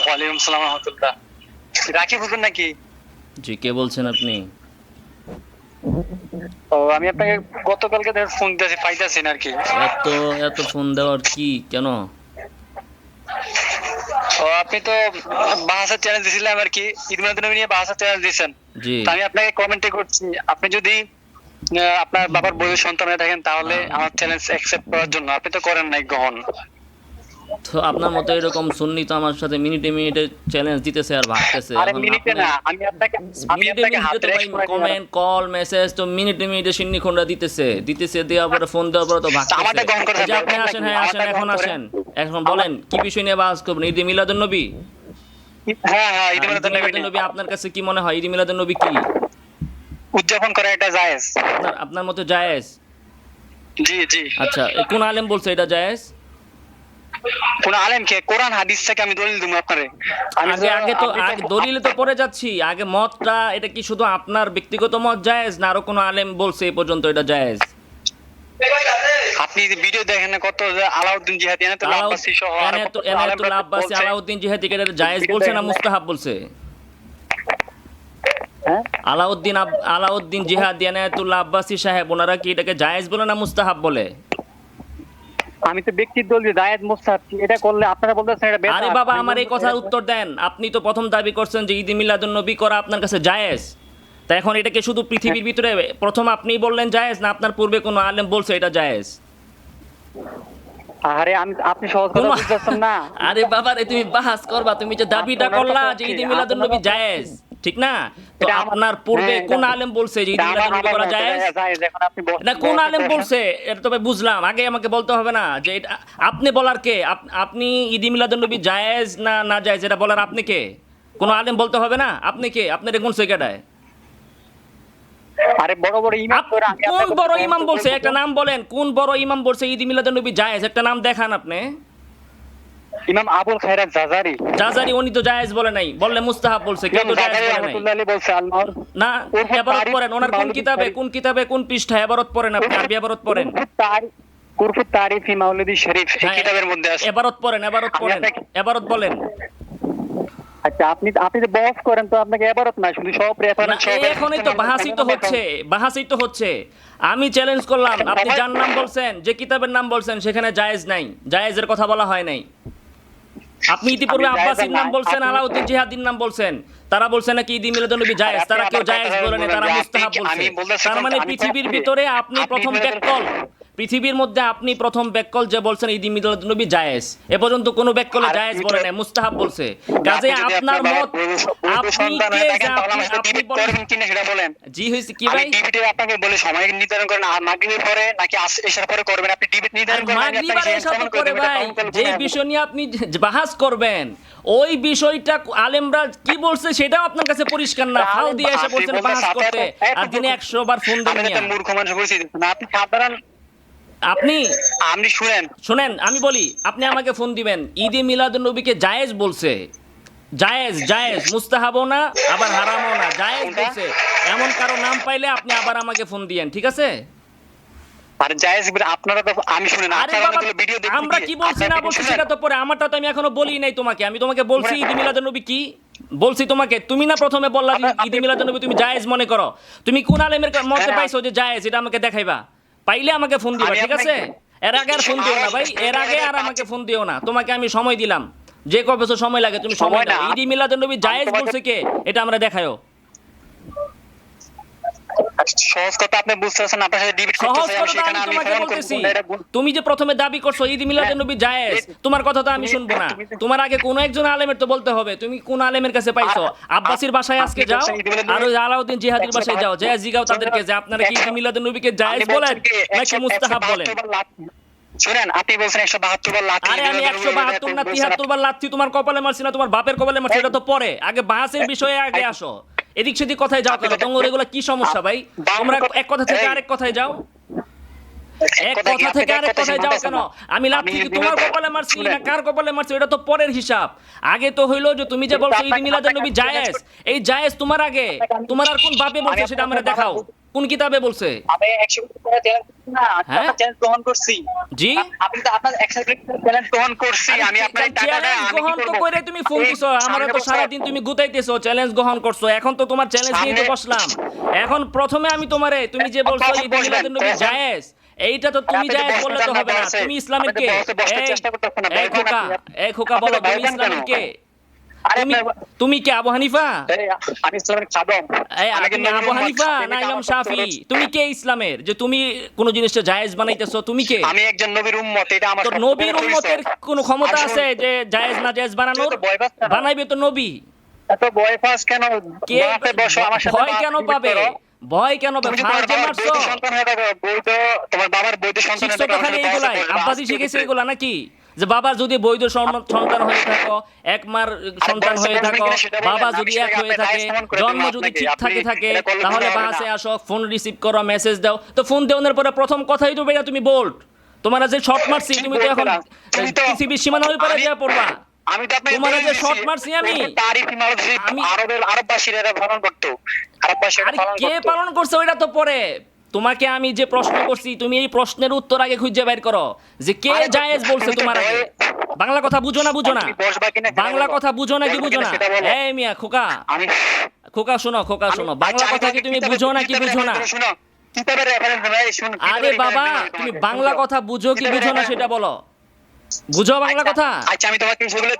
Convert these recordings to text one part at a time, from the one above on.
ওয়ালাইকুম সালাম রহমতুল্লাহ। রাকিব হুজুর নাকি? জি কে বলছেন আপনি? ও আমি আপনাকে গতকালকে ফোন দিয়েছি পাইতেছি আর কি এত এত ফোন দেওয়ার কি? কেন? ও আপনি তো বাহাসার চ্যানেল দিয়েছিলাম আর কি ঈদ মিলাদ নবী নিয়ে বাহাসার চ্যানেল দিয়েছেন জি। আমি আপনাকে কমেন্টে করছি আপনি যদি আপনার বাবার বইয়ের সন্তান থাকেন তাহলে আমার চ্যালেঞ্জ অ্যাকসেপ্ট করার জন্য। আপনি তো করেন নাই গ্রহণ তো আপনার মতো এরকম সুন্নি তো আমার সাথে মিনিটে মিনিটে চ্যালেঞ্জ দিতেছে আর ভাগতেছে আরে মিনিটে না আমি আপনাকে আমি আপনাকে হাতে ভাই কমেন্ট কল মেসেজ তো মিনিটে মিনিটে সিন্নি খন্ডা দিতেছে। দিতেছে দেওয়ার পরে ফোন দেওয়ার পরে তো ভাগতেছে গ্রহণ করে আপনি আসেন হ্যাঁ আসেন এখন আসেন। এখন বলেন কি বিষয় নিয়ে বাস করবেন? ঈদ মিলাদুন নবী? হ্যাঁ হ্যাঁ ঈদ নবী মিলাদুন নবী আপনার কাছে কি মনে হয়? ঈদ মিলাদুন নবী কি? উদযাপন করা এটা জায়েজ। আপনার মতো জায়েজ? জি জি। আচ্ছা কোন আলেম বলছে এটা জায়েজ? কোন আলেমকে কোরআন হাদিস থেকে আমি দলিল দিব আপনারে। আগে আগে তো আগে দলিলে তো পড়ে যাচ্ছি। আগে মতটা এটা কি শুধু আপনার ব্যক্তিগত মত জায়েজ না আরও কোনো আলেম বলছে এই পর্যন্ত এটা জায়েজ? আপনি যে ভিডিও দেখেন কত আলাউদ্দিন জিহাদি এনে তো আব্বাসি সহ আলেমরা আলাউদ্দিন জিহাদি এটা জায়েজ বলছে না মুস্তাহাব বলছে? হ্যাঁ? আলাউদ্দিন আলাউদ্দিন জিহাদি আব্বাসী সাহেব ওনারা কি এটাকে জায়েজ বলে না মুস্তাহাব বলে? আমি তো ব্যক্তির দল যে দায়েদ মোস্তাদ এটা করলে আপনারা বলতেছেন এটা আরে বাবা আমার এই কথার উত্তর দেন। আপনি তো প্রথম দাবি করছেন যে ঈদ মিলাদুন নবী করা আপনার কাছে জায়েজ। তা এখন এটাকে শুধু পৃথিবীর ভিতরে প্রথম আপনি বললেন জায়েজ না আপনার পূর্বে কোনো আলেম বলছে এটা জায়েজ? আরে আমি আপনি সহজ কথা বুঝতেছেন না। আরে বাবা রে তুমি বাহাস করবা তুমি যে দাবিটা করলা যে ঈদ মিলাদুন নবী জায়েজ ঠিক না? তো আপনার পূর্বে হ্যাঁ, কোন আলেম বলছে যে ঈদ এটা মিলাদুন নবী করা জায়েজ? আপনি বল- না কোন আলেম বলছে? এটা তবে বুঝলাম আগে আমাকে বলতে হবে না যে আপনি বলার কে? আপনি ঈদ মিলাদুন নবী জায়েজ না না জায়েজ এটা বলার আপনি কে? কোন আলেম বলতে হবে না? আপনি কে? আপনার কোন সেকেটায় আরে বড় বড় ইমাম আপ- করে আমি কোন বড় ইমাম বলছে? একটা নাম বলেন। কোন বড় ইমাম বলছে? ঈদ মিলাদুন নবী জায়েজ। একটা নাম দেখান আপনি। ইমাম আবুল খায়রাত জাজারি। জাজারি উনি তো জায়েজ বলে নাই। বললে মুস্তাহাব বলছে। কেউ তো জায়েজ বলে নাই। বলছে না এবারত পড়েন। ওনার কোন কিতাবে কোন কিতাবে কোন পৃষ্ঠায় এবারত পড়েন আপনি? আরবি এবারত পড়েন। কুরফু তারিফি মাউলিদি শরীফ। এই হ্যাঁ, কিতাবের মধ্যে আছে। এবারত পড়েন এবারত পড়েন। এবারত বলেন। আচ্ছা আপনি আপনি যে বস করেন তো আপনাকে এবারত না শুধু সব রেফারেন্স সব এখনই তো বাহাসি তো হচ্ছে বাহাসি তো হচ্ছে। আমি চ্যালেঞ্জ করলাম আপনি যার নাম বলছেন যে কিতাবের নাম বলছেন সেখানে জায়েজ নাই। জায়েজের কথা বলা হয় নাই। আপনি ইতিপূর্বে আব্বাসির নাম বলছেন আলাউদ্দিন জিহাদির নাম বলছেন। তারা বলছে নাকি ঈদ জায়েজ তারা কেউ জায়েজ কথা বলে নাই তারা মুস্তাহাব বলছে। তার মানে পৃথিবীর ভিতরে আপনি প্রথম ব্যাককল পৃথিবীর মধ্যে আপনি প্রথম ব্যাককল যে বলছেন ঈদ নবী জায়েজ। এ পর্যন্ত কোনো ব্যাককলে জায়েজ বলে নাই মুস্তাহাব বলছে। কাজে আপনার মত আপনি আপনি বলেন। কিনা সেটা বলেন? জি হয়েছে কি ভাই? ডিবেটে আপনাকে বলে সময় নির্ধারণ করেন আর মাগরিবের পরে নাকি এশার পরে করবেন আপনি ডিবেট নির্ধারণ করেন মাগরিব আর ভাই যে বিষয় নিয়ে আপনি বাহাস করবেন ওই বিষয়টা আলেমরা কি বলছে সেটাও আপনার কাছে পরিষ্কার না। ফাল দিয়ে এসে বলছেন বাহাস করতে আর দিনে একশো বার ফোন মূর্খ মানুষ বলছি। না আপনি সাধারণ আপনি আপনি শুনেন। শোনেন আমি বলি আপনি আমাকে ফোন দিবেন। ঈদে মিলাদুন নবীকে জায়েজ বলছে। জায়েজ জায়েজ মুস্তাহাবও না আবার হারামও না জায়েজ বলছে। এমন কারও নাম পাইলে আপনি আবার আমাকে ফোন দিয়েন ঠিক আছে? আর জায়েজ আপনারা তো আমি শুনেন আপনারা অনেকগুলো ভিডিও দেখি আমরা কি? বলছি না বলছি সেটা তো পরে আমারটা তো আমি এখনও বলি নাই তোমাকে। আমি তোমাকে বলছি ঈদ মিলাদুন নবী কি? বলছি তোমাকে তুমি না প্রথমে বললা যে আপনি- ঈদ মিলাদুন নবী তুমি জায়েজ মনে করো। তুমি কোন আলেমের মতে হ্যাঁ। পাইছো যে জায়েজ এটা আমাকে দেখাইবা। পাইলে আমাকে ফোন দিবা ঠিক আছে? এর আগে আর ফোন দিও না ভাই এর আগে আর আমাকে ফোন দিও না। তোমাকে আমি সময় দিলাম। যে কবে বছর সময় লাগে তুমি সময় দাও। ঈদ মিলাদুন নবী জায়েজ বলছে কে? এটা আমরা দেখায়ও। সহজ কথা আপনি বুঝতে পারছেন আপনার সাথে ডিবেট করতেছি আমি সেখানে আমি ফোন তুমি যে প্রথমে দাবি করছ ঈদ নবী জায়েজ তোমার কথা তো আমি শুনব না। তোমার আগে কোন একজন আলেমের তো বলতে হবে তুমি কোন আলেমের কাছে পাইছো? আব্বাসির বাসায় আজকে যাও আর ওই আলাউদ্দিন জিহাদির বাসায় যাও জিগাও তাদেরকে যে আপনারা কি ঈদ জায়েজ বলেন নাকি মুস্তাহাব বলেন? বাহাত্তর বার লাথি- শুনেন আপনি বলছেন একশো বাহাত্তর বার লাথি আরে আমি একশো বাহাত্তর না তিয়াত্তর বার লাচ্ছি তোমার কপালে মারছি না তোমার বাপের কপালে মারছি এটা তো পরে। আগে বাহাসের বিষয়ে আগে আসো। এদিক সেদিক কথায় যাও কেন তোমার এগুলো কি সমস্যা ভাই? তোমরা এক কথা থেকে আরেক কথায় যাও। এক কথা থেকে আরেক কথায় যাও কেন? আমি লাথি তোমার কপালে মারছি না কার কপালে মারছি? এটা তো পরের হিসাব। আগে তো হইল যে তুমি যে বলছো ঈদ মিলাদ নবী জায়েজ। এই জায়েজ তোমার আগে। তোমার আর কোন বাপে বলছে সেটা আমরা দেখাও। কোন কিতাবে বলছে? আমি চ্যালেঞ্জ হ্যাঁ? আপনার চ্যালেঞ্জ গ্রহণ করছি। জি। আপনি তো আপনার চ্যালেঞ্জ গ্রহণ করছি আমি আপনার টাকাটা আমি গ্রহণ তো করব? তুমি ফোন দিছো আমার তো বছর- সারাদিন তুমি গুতাইতেছো চ্যালেঞ্জ গ্রহণ করছ এখন তো তোমার চ্যালেঞ্জ নিয়ে তো বসলাম। এখন প্রথমে আমি তোমারে তুমি যে বলছো মিলাদুন নবী জায়েজ এইটা তো তুমি জায়েজ বললে তো হবে না তুমি ইসলামের কে? এই- খোকা এই খোকা বলো তুমি ইসলামের কে? তুমি কে আবু হানিফা? আমি ইসলামের খাদম। আবু হানিফা না ইমাম শাফি? তুমি কে ইসলামের? যে তুমি কোন জিনিসটা জায়েজ বানাইতেছো তুমি কে? আমি একজন নবীর উম্মত এটা আমার নবীর উম্মতের। কোনো ক্ষমতা আছে যে জায়েজ না জায়েজ বানানোর? বানাইবে তো নবী। এত ভয় পাস কেন? কে বসো আমার সাথে ভয় কেন পাবে? ভয় কেন তোমার বাবার বৈধ সন্তান থাকো, বৈধ তোমার বাবার বৈধ সন্তান থাকো, খালি আমার সাথে এইগুলাই বসে বলবা, আব্বাজি আজকে শিখেছে এগুলা নাকি? যে বাবা যদি বৈধ সন্তান হয়ে থাকো এক মার সন্তান হয়ে থাকো বাবা যদি এক হয়ে থাকে জন্ম যদি। ঠিকঠাকই আপনি থাকে তাহলে বাসে আসো ফোন রিসিভ করো মেসেজ দাও। তো ফোন দেওয়ার পরে প্রথম কথাই তো বেটা তুমি বোল্ট তোমার যে শর্ট মারছি তুমি তো এখন পৃথিবীর সীমানা হয়ে পড়ে যা পড়বা। আমি তো আপনাকে তোমার যে শর্ট মারছি আমি? তারিফ ইমারত যে আমি- আরবের আরববাসীরা পালন করতো। আরববাসীরা আরে পালন কে পালন করছে ওইটা তো পরে। তোমাকে আমি যে প্রশ্ন করছি তুমি এই প্রশ্নের উত্তর আগে খুঁজে বের করো। যে কে জায়েজ বলছে তোমার আগে? বাংলা কথা বুঝো না বুঝো না। বাংলা কথা বুঝো নাকি কি বুঝো না? এই মিয়া খোকা। খোকা শোনো খোকা শোনো। বাংলা কথা কি তুমি বুঝো না কি বুঝো না? আরে বাবা তুমি বাংলা কথা বুঝো কি বুঝো না সেটা বলো। বুঝো বাংলা আচ্ছা, কথা? আচ্ছা আমি তোমাকে সেগুলো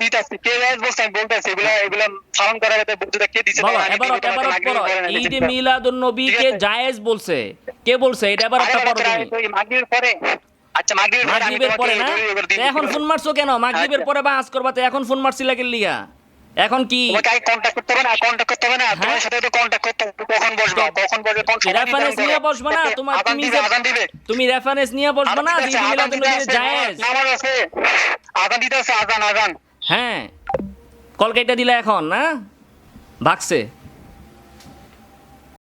কে বলছে? আমি বলতেছি এগুলো এগুলো পালন করার বুঝতে কে দিছে বাবা এবার পড়ো ঈদ মিলাদুন নবী কে জায়েজ বলছে? কে বলছে? এটা এবার একটা পড়ো তুমি মাগরিবের পরে? আচ্ছা মাগরিবের পরে আমি তোমাকে এখন ফোন মারছো কেন? মাগরিবের আচ্ছা। পরে বাস করবা তো এখন ফোন মারছিলা কে লিগা? এখন কি? তোমাকে কন্টাক্ট করতে হবে না? কন্টাক্ট করতে হবে না? হ্যাঁ। তোমার সাথে তো কন্টাক্ট করতে কখন বসবা? কখন বসবে? কোন সময় রেফারেন্স নিয়ে বসবা না? তোমার তুমি যে আজান দিবে। তুমি রেফারেন্স নিয়ে বসবা না? আছে, জায়েজ। দিতে হ্যাঁ। কল কেটে দিলে এখন না? ভাগছে।